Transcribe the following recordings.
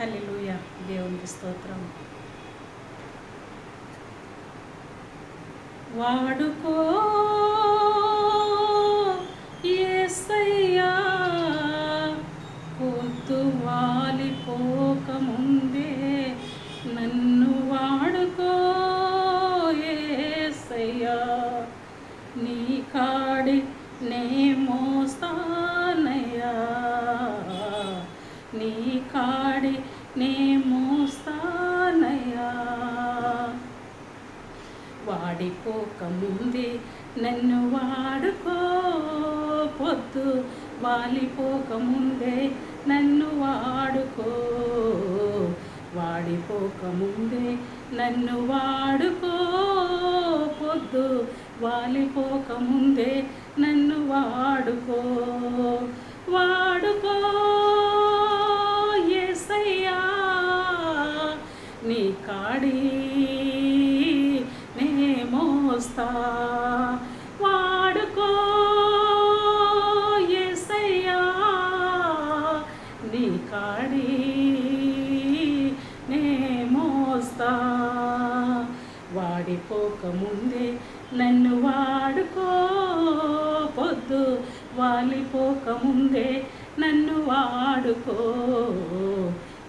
Hallelujah దేవునికి స్తోత్రం. వాడుకో నీ కాడి నే మోస్తానయా వాడిపోక ముందే నన్ను వాడుకో. పొద్దు వాలిపోక ముందే నన్ను వాడుకో. వాడిపోక ముందే నన్ను వాడుకో. పొద్దు వాలిపోక ముందే నన్ను వాడుకో. వాడుకో. మోస్తా వాడుకో యేసయ్యా నీ కాడి నే మోస్తా. వాడిపోక నన్ను వాడుకో పొద్దు వాలిపోకముందే నన్ను వాడుకో.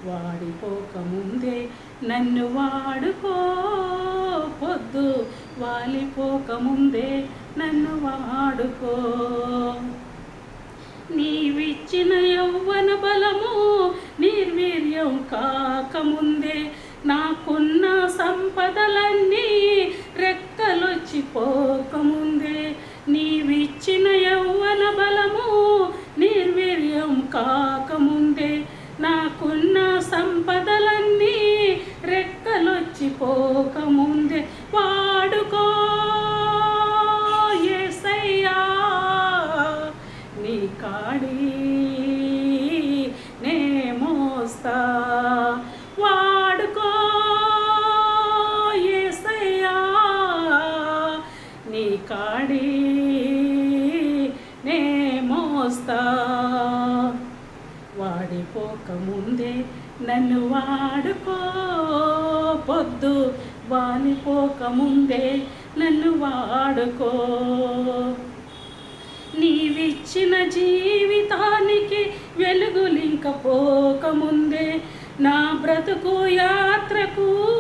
వాడిపోకముందే నన్ను వాడుకో పొద్దు వాలిపోక ముందే నన్ను వాడుకో. నీవిచ్చిన యౌవన బలము నిర్వీర్యం కాకముందే నాకున్న సంపదల ముందే నన్ను వాడుకో. పొద్దు వాలిపోకముందే నన్ను వాడుకో. నీవిచ్చిన జీవితానికి వెలుగులింకపోకముందే నా బ్రతుకు యాత్రకు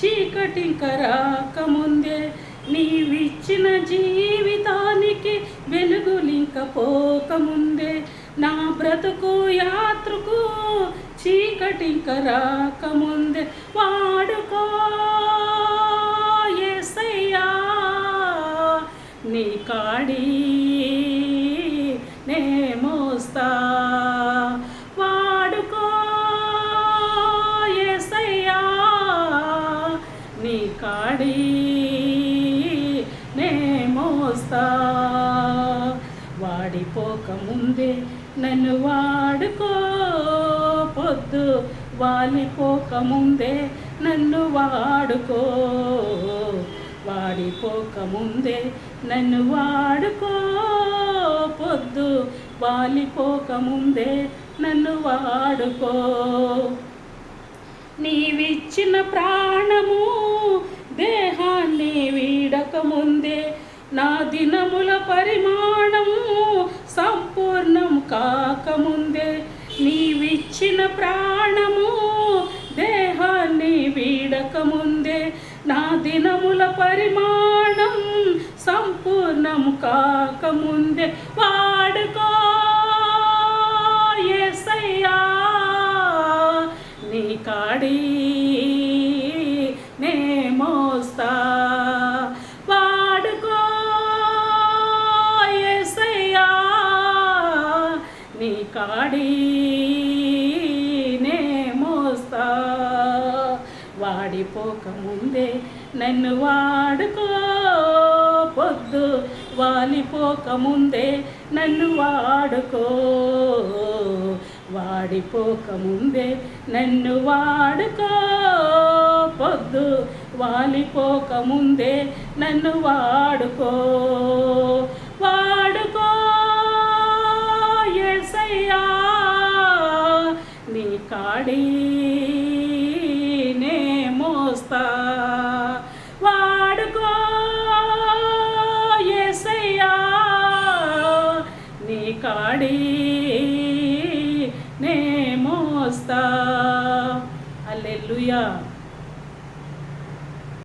చీకటింక రాకముందే నీవిచ్చిన జీవితానికి వెలుగులింకపోకముందే నా బ్రతుకు యాత్రకు చీకటింక రాకముందే వాడుకో ఎసయ్యా నీ కాడి నే మోస్తా వాడుకో ఎసయ్యా నీ కాడి నే మోస్తా వాడిపోక ముందే నన్ను వాడుకో పొద్దు వాలిపోక ముందే నన్ను వాడుకో. వాడిపోక ముందే నన్ను వాడుకో పొద్దు వాలిపోక ముందే నన్ను వాడుకో. నీవిచ్చిన ప్రాణము దేహాన్ని వీడక ముందే నా దినముల పరిమాణము సంపూర్ణ కాకముందే నీవిచ్చిన ప్రాణము దేహాన్ని వీడకముందే నా దినముల పరిమాణం సంపూర్ణం కాకముందే. వాడుకో వాడిపోక ముందే నన్ను వాడుకో పొద్దు వాలిపోక ముందే నన్ను వాడుకో. వాడిపోక ముందే నన్ను వాడుకో పొద్దు వాలిపోక ముందే నన్ను వాడుకో. వాడుకో ఎసయ్యా నీ కాడి మోస్తా వాడుకో ఏసయ్యా. నీ కాడి నే మోస్తా. అల్లెలుయా